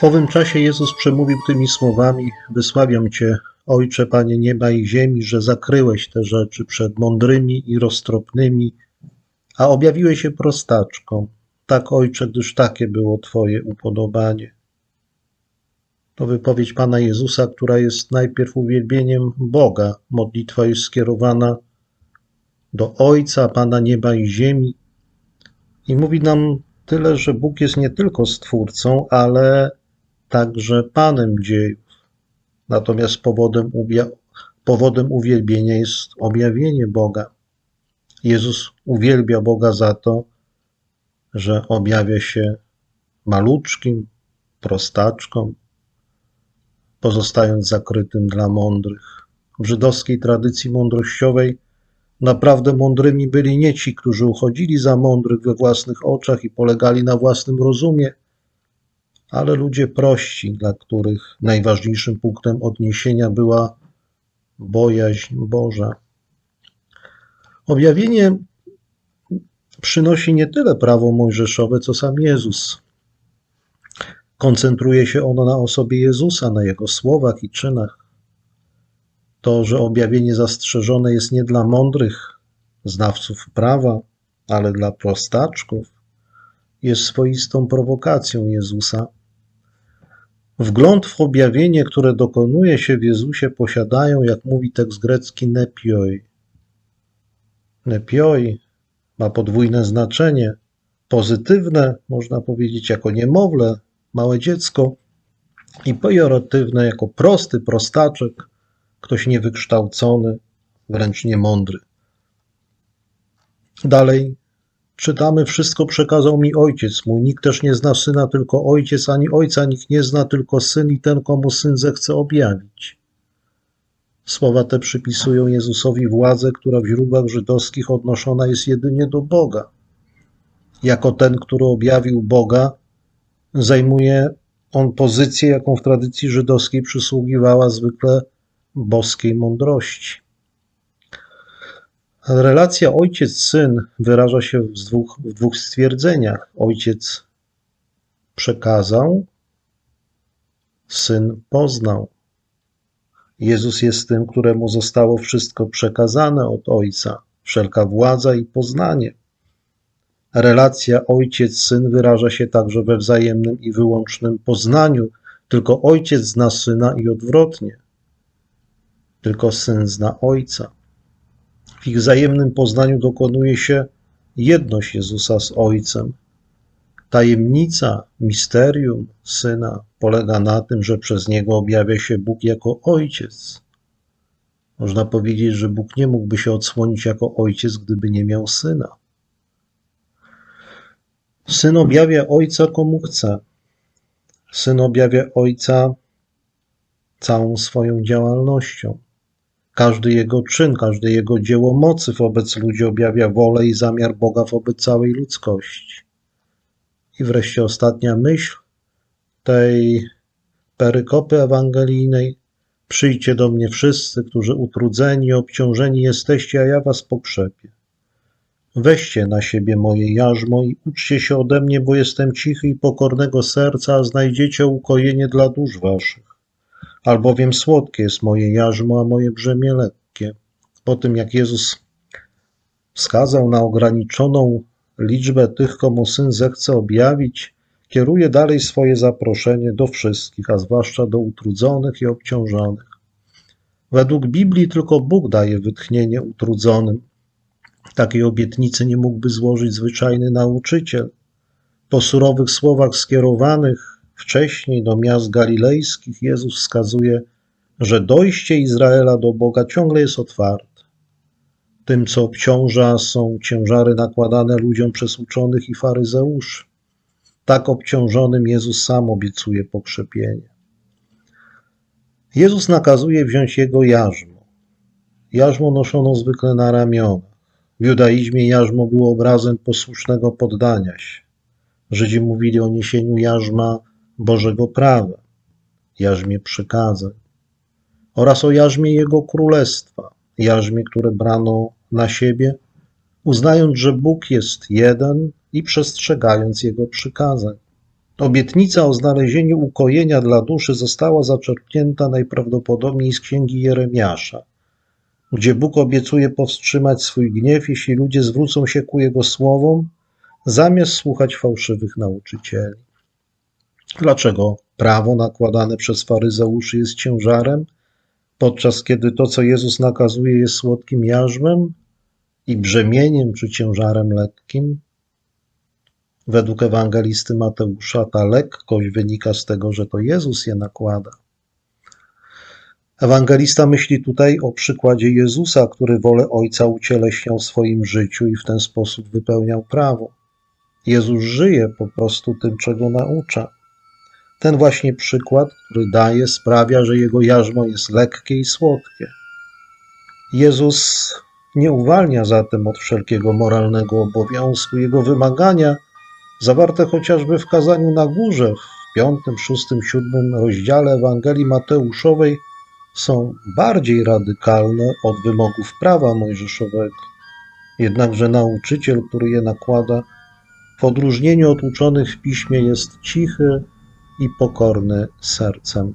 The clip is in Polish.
W owym czasie Jezus przemówił tymi słowami: Wysławiam Cię, Ojcze, Panie nieba i ziemi, że zakryłeś te rzeczy przed mądrymi i roztropnymi, a objawiłeś się prostaczkom. Tak, Ojcze, gdyż takie było Twoje upodobanie. To wypowiedź Pana Jezusa, która jest najpierw uwielbieniem Boga. Modlitwa jest skierowana do Ojca, Pana nieba i ziemi. I mówi nam tyle, że Bóg jest nie tylko Stwórcą, ale także Panem dziejów. Natomiast powodem, powodem uwielbienia jest objawienie Boga. Jezus uwielbia Boga za to, że objawia się maluczkim, prostaczkom, pozostając zakrytym dla mądrych. W żydowskiej tradycji mądrościowej naprawdę mądrymi byli nie ci, którzy uchodzili za mądrych we własnych oczach i polegali na własnym rozumie, ale ludzie prości, dla których najważniejszym punktem odniesienia była bojaźń Boża. Objawienie przynosi nie tyle prawo mojżeszowe, co sam Jezus. Koncentruje się ono na osobie Jezusa, na jego słowach i czynach. To, że objawienie zastrzeżone jest nie dla mądrych znawców prawa, ale dla prostaczków, jest swoistą prowokacją Jezusa. Wgląd w objawienie, które dokonuje się w Jezusie, posiadają, jak mówi tekst grecki, nepioi. Nepioi ma podwójne znaczenie. Pozytywne, można powiedzieć, jako niemowlę, małe dziecko, i pejoratywne, jako prosty prostaczek, ktoś niewykształcony, wręcz niemądry. Dalej czytamy: Wszystko przekazał mi ojciec mój. Nikt też nie zna syna, tylko ojciec, ani ojca nikt nie zna, tylko syn i ten, komu syn zechce objawić. Słowa te przypisują Jezusowi władzę, która w źródłach żydowskich odnoszona jest jedynie do Boga. Jako ten, który objawił Boga, zajmuje on pozycję, jaką w tradycji żydowskiej przysługiwała zwykle boskiej mądrości. Relacja ojciec-syn wyraża się w dwóch, w dwóch stwierdzeniach. Ojciec przekazał, syn poznał. Jezus jest tym, któremu zostało wszystko przekazane od Ojca, wszelka władza i poznanie. Relacja ojciec-syn wyraża się także we wzajemnym i wyłącznym poznaniu. Tylko ojciec zna syna i odwrotnie. Tylko syn zna ojca. W ich wzajemnym poznaniu dokonuje się jedność Jezusa z Ojcem. Tajemnica, misterium syna polega na tym, że przez niego objawia się Bóg jako Ojciec. Można powiedzieć, że Bóg nie mógłby się odsłonić jako Ojciec, gdyby nie miał syna. Syn objawia Ojca komu chce. Syn objawia Ojca całą swoją działalnością. Każdy jego czyn, każde jego dzieło mocy wobec ludzi objawia wolę i zamiar Boga wobec całej ludzkości. I wreszcie ostatnia myśl tej perykopy ewangelijnej. Przyjdźcie do mnie wszyscy, którzy utrudzeni obciążeni jesteście, a ja was pokrzepię. Weźcie na siebie moje jarzmo i uczcie się ode mnie, bo jestem cichy i pokornego serca, a znajdziecie ukojenie dla dusz waszych. Albowiem słodkie jest moje jarzmo, a moje brzemię lekkie. Po tym, jak Jezus wskazał na ograniczoną liczbę tych, komu Syn zechce objawić, kieruje dalej swoje zaproszenie do wszystkich, a zwłaszcza do utrudzonych i obciążonych. Według Biblii tylko Bóg daje wytchnienie utrudzonym. Takiej obietnicy nie mógłby złożyć zwyczajny nauczyciel. Po surowych słowach skierowanych wcześniej do miast galilejskich Jezus wskazuje, że dojście Izraela do Boga ciągle jest otwarte. Tym, co obciąża, są ciężary nakładane ludziom przez uczonych i faryzeuszy. Tak obciążonym Jezus sam obiecuje pokrzepienie. Jezus nakazuje wziąć jego jarzmo. Jarzmo noszono zwykle na ramionach. W judaizmie jarzmo było obrazem posłusznego poddania się. Żydzi mówili o niesieniu jarzma Bożego prawa, jarzmie przykazań oraz o jarzmie Jego królestwa, jarzmie, które brano na siebie, uznając, że Bóg jest jeden i przestrzegając Jego przykazań. Obietnica o znalezieniu ukojenia dla duszy została zaczerpnięta najprawdopodobniej z księgi Jeremiasza, gdzie Bóg obiecuje powstrzymać swój gniew, jeśli ludzie zwrócą się ku Jego słowom, zamiast słuchać fałszywych nauczycieli. Dlaczego prawo nakładane przez faryzeuszy jest ciężarem, podczas kiedy to, co Jezus nakazuje, jest słodkim jarzmem i brzemieniem czy ciężarem lekkim? Według ewangelisty Mateusza ta lekkość wynika z tego, że to Jezus je nakłada. Ewangelista myśli tutaj o przykładzie Jezusa, który wolę Ojca ucieleśniał w swoim życiu i w ten sposób wypełniał prawo. Jezus żyje po prostu tym, czego naucza. Ten właśnie przykład, który daje, sprawia, że jego jarzmo jest lekkie i słodkie. Jezus nie uwalnia zatem od wszelkiego moralnego obowiązku. Jego wymagania, zawarte chociażby w kazaniu na górze w piątym, szóstym, siódmym rozdziale Ewangelii Mateuszowej, są bardziej radykalne od wymogów prawa mojżeszowego. Jednakże nauczyciel, który je nakłada, w odróżnieniu od uczonych w piśmie jest cichy i pokorny sercem.